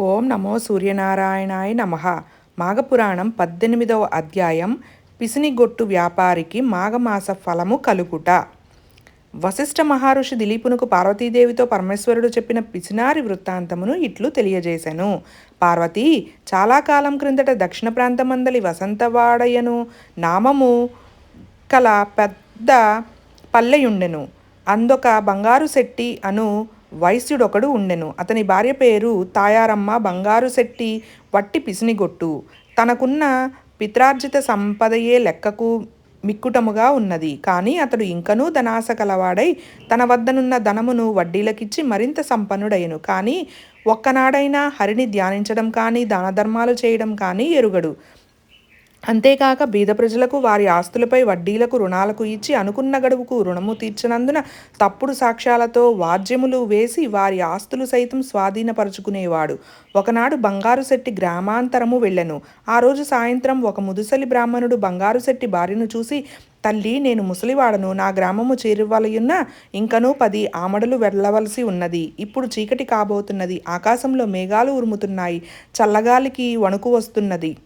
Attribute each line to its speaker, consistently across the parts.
Speaker 1: ఓం నమో సూర్యనారాయణాయ నమ. మాఘపురాణం పద్దెనిమిదవ అధ్యాయం. పిసినిగొట్టు వ్యాపారికి మాఘమాస ఫలము కలుగుట. వశిష్ఠ మహర్షి దిలీపునకు పార్వతీదేవితో పరమేశ్వరుడు చెప్పిన పిసినారి వృత్తాంతమును ఇట్లు తెలియజేశాను పార్వతి చాలా కాలం క్రిందట దక్షిణ ప్రాంతమందలి వసంతవాడయను నామము కల పెద్ద పల్లెయుండెను. అందొక బంగారు శెట్టి అను వైశ్యుడొకడు ఉండెను. అతని భార్య పేరు తాయారమ్మ బంగారు శెట్టి వట్టి పిసినిగొట్టు. తనకున్న పిత్రార్జిత సంపదయే లెక్కకు మిక్కుటముగా ఉన్నది. కానీ అతడు ఇంకనూ ధనాశ కలవాడై తన వద్దనున్న ధనమును వడ్డీలకిచ్చి మరింత సంపన్నుడయ్యను. కానీ ఒక్కనాడైనా హరిని ధ్యానించడం కానీ దాన ధర్మాలు చేయడం కానీ ఎరుగడు. అంతేకాక బీద ప్రజలకు వారి ఆస్తులపై వడ్డీలకు రుణాలకు ఇచ్చి అనుకున్న గడువుకు రుణము తీర్చినందున తప్పుడు సాక్ష్యాలతో వాద్యములు వేసి వారి ఆస్తులు సైతం స్వాధీనపరుచుకునేవాడు. ఒకనాడు బంగారు శెట్టి గ్రామాంతరము వెళ్ళెను. ఆ రోజు సాయంత్రం ఒక ముదుసలి బ్రాహ్మణుడు బంగారు శెట్టి భార్యను చూసి తల్లి నేను ముసలివాడను. నా గ్రామము చేరువలయున్న ఇంకనూ పది ఆమడలు వెళ్ళవలసి ఉన్నది. ఇప్పుడు చీకటి కాబోతున్నది. ఆకాశంలో మేఘాలు ఉరుముతున్నాయి. చల్లగాలికి వణుకు వస్తున్నది.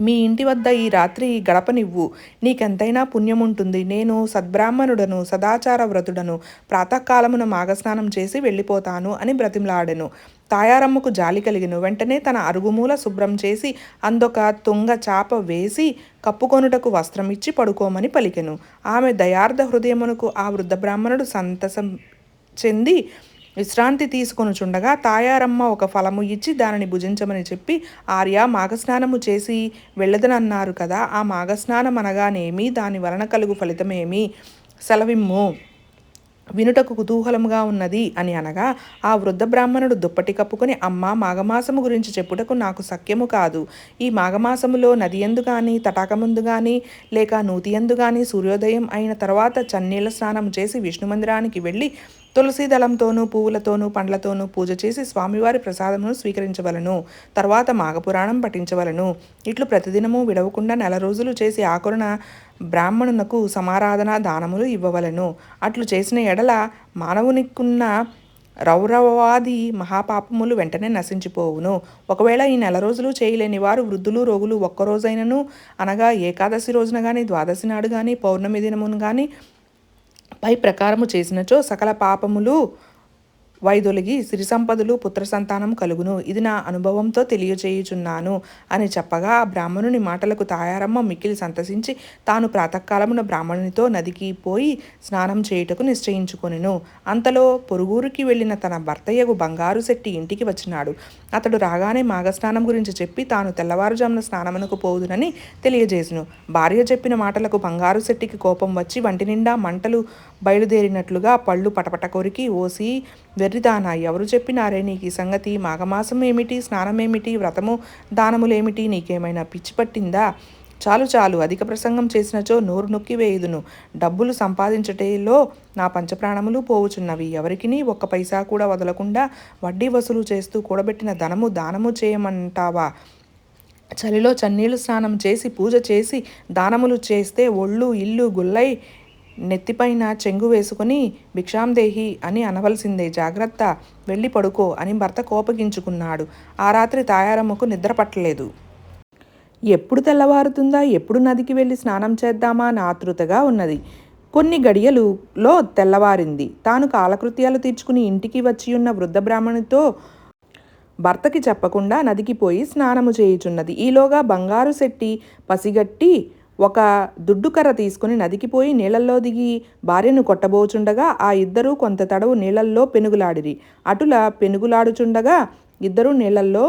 Speaker 1: మీ ఇంటి వద్ద ఈ రాత్రి గడపనివ్వు. నీకెంతైనా పుణ్యం ఉంటుంది నేను సద్బ్రాహ్మణుడను సదాచార వ్రతుడను ప్రాతకాలమున మాఘస్నానం చేసి వెళ్ళిపోతాను అని బ్రతిమలాడెను. తాయారమ్మకు జాలి కలిగిను. వెంటనే తన అరుగుమూల శుభ్రం చేసి అందొక తుంగ చాప వేసి కప్పుకొనుటకు వస్త్రం ఇచ్చి పడుకోమని పలికెను. ఆమె దయార్థ హృదయమునకు ఆ వృద్ధ బ్రాహ్మణుడు సంతసం చెంది విశ్రాంతి తీసుకొనుచుండగా తాయారమ్మ ఒక ఫలము ఇచ్చి దానిని భుజించమని చెప్పి ఆర్య మాఘస్నానము చేసి వెళ్ళదనన్నారు కదా ఆ మాఘస్నానం అనగానేమి? దాని వలన కలుగు ఫలితమేమి? సెలవిమ్ము. వినుటకు కుతూహలముగా ఉన్నది అని అనగా ఆ వృద్ధ బ్రాహ్మణుడు దుప్పటి కప్పుకొని అమ్మ మాఘమాసము గురించి చెప్పుటకు నాకు సఖ్యము కాదు. ఈ మాఘమాసములో నది ఎందు కానీ తటాకముందు కానీ లేక నూతి ఎందు కానీ సూర్యోదయం అయిన తర్వాత చన్నీళ్ళ స్నానం చేసి విష్ణు మందిరానికి వెళ్ళి తులసి దళంతోనూ పువ్వులతోనూ పండ్లతోనూ పూజ చేసి స్వామివారి ప్రసాదమును స్వీకరించవలను. తర్వాత మాఘపురాణం పఠించవలను. ఇట్లు ప్రతిదినము విడవకుండా నెల రోజులు చేసి ఆకురణ బ్రాహ్మణునకు సమారాధన దానములు ఇవ్వవలను. అట్లు చేసిన ఎడల మానవునికున్న రౌరవాది మహాపాపములు వెంటనే నశించిపోవును. ఒకవేళ ఈ నెల రోజులు చేయలేని వారు వృద్ధులు రోగులు ఒక్కరోజైనను అనగా ఏకాదశి రోజున కానీ ద్వాదశి నాడు కానీ పౌర్ణమి దినమును కానీ పై ప్రకారము చేసినచో సకల పాపములు వైదొలిగి సిరి సంపదలు పుత్ర సంతానం కలుగును. ఇది నా అనుభవంతో తెలియచేయుచున్నాను అని చెప్పగా ఆ బ్రాహ్మణుని మాటలకు తాయారమ్మ మిక్కిలి సంతసించి తాను ప్రాతకాలమున బ్రాహ్మణునితో నదికి పోయి స్నానం చేయుటకు నిశ్చయించుకొనెను. అంతలో పొరుగురికి వెళ్ళిన తన భర్తయ్యకు బంగారు శెట్టి ఇంటికి వచ్చినాడు. అతడు రాగానే మాఘస్నానం గురించి చెప్పి తాను తెల్లవారుజామున స్నానమునకు పోదునని తెలియజేసును. భార్య చెప్పిన మాటలకు బంగారు శెట్టికి కోపం వచ్చి వంటి నిండా మంటలు బయలుదేరినట్లుగా పళ్ళు పటపట కొరికి ఓసి వెర్రిదానా ఎవరు చెప్పినారే నీకు ఈ సంగతి? మాఘమాసం ఏమిటి? స్నానం ఏమిటి? వ్రతము దానములేమిటి నీకేమైనా పిచ్చి పట్టిందా? చాలు చాలు అధిక ప్రసంగం చేసినచో నోరు నొక్కి వేయుదును. డబ్బులు సంపాదించటేలో నా పంచప్రాణములు పోవుచున్నవి. ఎవరికిని ఒక్క పైసా కూడా వదలకుండా వడ్డీ వసూలు చేస్తూ కూడబెట్టిన ధనము దానము చేయమంటావా? చలిలో చన్నీళ్ళు స్నానం చేసి పూజ చేసి దానములు చేస్తే ఒళ్ళు ఇల్లు గుల్లై నెత్తిపైన చెంగు వేసుకుని భిక్షాందేహి అని అనవలసిందే. జాగ్రత్త. వెళ్ళి పడుకో అని భర్త కోపగించుకున్నాడు. ఆ రాత్రి తాయారమ్మకు నిద్ర పట్టలేదు. ఎప్పుడు తెల్లవారుతుందా? ఎప్పుడు నదికి వెళ్ళి స్నానం చేద్దామా? అని ఆతృతగా ఉన్నది. కొన్ని గడియలులో తెల్లవారింది. తాను కాలకృత్యాలు తీర్చుకుని ఇంటికి వచ్చి ఉన్న వృద్ధ బ్రాహ్మణితో భర్తకి చెప్పకుండా నదికి పోయి స్నానము చేయుచున్నది. ఈలోగా బంగారు శెట్టి పసిగట్టి ఒక దుడ్డుకర్ర తీసుకుని నదికి పోయి నీళ్ళల్లో దిగి భార్యను కొట్టబోచుండగా ఆ ఇద్దరూ కొంత తడవు నీళ్ళల్లో పెనుగులాడిరి. అటుల పెనుగులాడుచుండగా ఇద్దరు నీళ్ళల్లో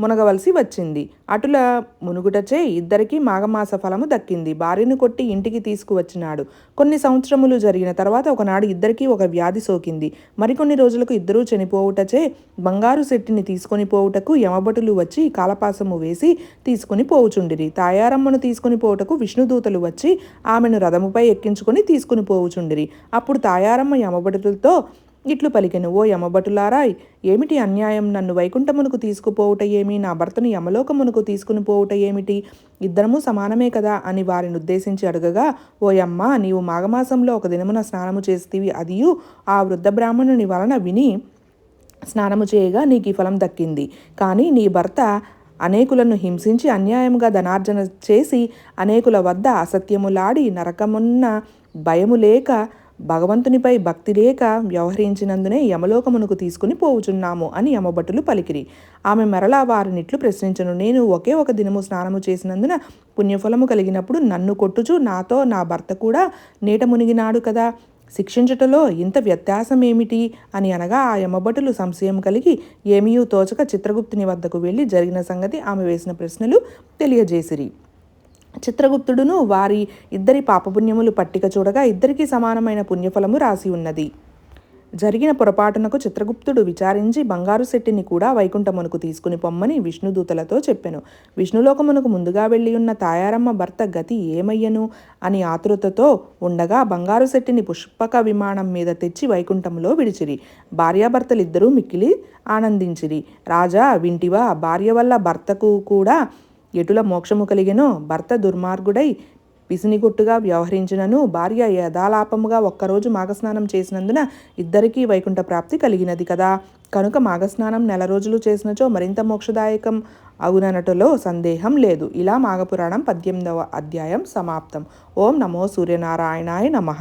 Speaker 1: మునగవలసి వచ్చింది. అటుల మునుగుటచే ఇద్దరికీ మాఘమాస ఫలము దక్కింది. భార్యను కొట్టి ఇంటికి తీసుకువచ్చినాడు. కొన్ని సంవత్సరములు జరిగిన తర్వాత ఒకనాడు ఇద్దరికీ ఒక వ్యాధి సోకింది. మరికొన్ని రోజులకు ఇద్దరూ చనిపోవుటచే బంగారు శెట్టిని తీసుకొని పోవుటకు యమభటులు వచ్చి కాలపాసము వేసి తీసుకుని పోవుచుండిరి. తాయారమ్మను తీసుకుని పోవుటకు విష్ణుదూతలు వచ్చి ఆమెను రథముపై ఎక్కించుకొని తీసుకుని పోవుచుండిరి. అప్పుడు తాయారమ్మ యమభటులతో ఇట్లు పలికెను ఓ యమభటులారాయ్ ఏమిటి అన్యాయం? నన్ను వైకుంఠమునకు తీసుకుపోవుట ఏమి? నా భర్తను యమలోకమునకు తీసుకుని పోవుట ఏమిటి? ఇద్దరము సమానమే కదా? అని వారిని ఉద్దేశించి అడగగా ఓ యమ్మ నీవు మాఘమాసంలో ఒక దినమున స్నానము చేస్తీవి అదియు. ఆ వృద్ధ బ్రాహ్మణుని వలన విని స్నానము చేయగా నీకు ఈ ఫలం దక్కింది. కానీ నీ భర్త అనేకులను హింసించి అన్యాయముగా ధనార్జన చేసి అనేకుల వద్ద అసత్యములాడి నరకమున్న భయము లేక భగవంతునిపై భక్తి లేక వ్యవహరించినందునే యమలోకమునకు తీసుకుని పోవుచున్నాము అని యమభటులు పలికిరి. ఆమె మరలా వారినిట్లు ప్రశ్నించను నేను ఒకే ఒక దినము స్నానము చేసినందున పుణ్యఫలము కలిగినప్పుడు నన్ను కొట్టుచు నాతో నా భర్త కూడా నీట మునిగినాడు కదా. శిక్షించుటలో ఇంత వ్యత్యాసం ఏమిటి అని అనగా ఆ యమభటులు సంశయం కలిగి ఏమీయూ తోచక చిత్రగుప్తుని వద్దకు వెళ్ళి జరిగిన సంగతి ఆమె వేసిన ప్రశ్నలు తెలియజేసిరి. చిత్రగుప్తుడును వారి ఇద్దరి పాపపుణ్యములు పట్టిక చూడగా ఇద్దరికీ సమానమైన పుణ్యఫలము రాసి ఉన్నది. జరిగిన పొరపాటునకు చిత్రగుప్తుడు విచారించి బంగారు శెట్టిని కూడా వైకుంఠమునకు తీసుకుని పొమ్మని విష్ణుదూతలతో చెప్పెను. విష్ణులోకమునకు ముందుగా వెళ్ళి ఉన్న తాయారమ్మ భర్త గతి ఏమయ్యను? అని ఆతృతతో ఉండగా బంగారు శెట్టిని పుష్పక విమానం మీద తెచ్చి వైకుంఠంలో విడిచిరి. భార్యాభర్తలిద్దరూ మిక్కిలి ఆనందించిరి. రాజా వింటివా భార్య వల్ల భర్తకు కూడా ఎటుల మోక్షము కలిగెనో భర్త దుర్మార్గుడై పిసినిగొట్టుగా వ్యవహరించినను భార్య యథాలాపముగా ఒక్కరోజు మాఘస్నానం చేసినందున ఇద్దరికీ వైకుంఠ ప్రాప్తి కలిగినది కదా. కనుక మాఘస్నానం నెల రోజులు చేసినచో మరింత మోక్షదాయకం అగుననటలో సందేహం లేదు. ఇలా మాఘపురాణం పద్దెనిమిదవ అధ్యాయం సమాప్తం. ఓం నమో సూర్యనారాయణాయ నమః.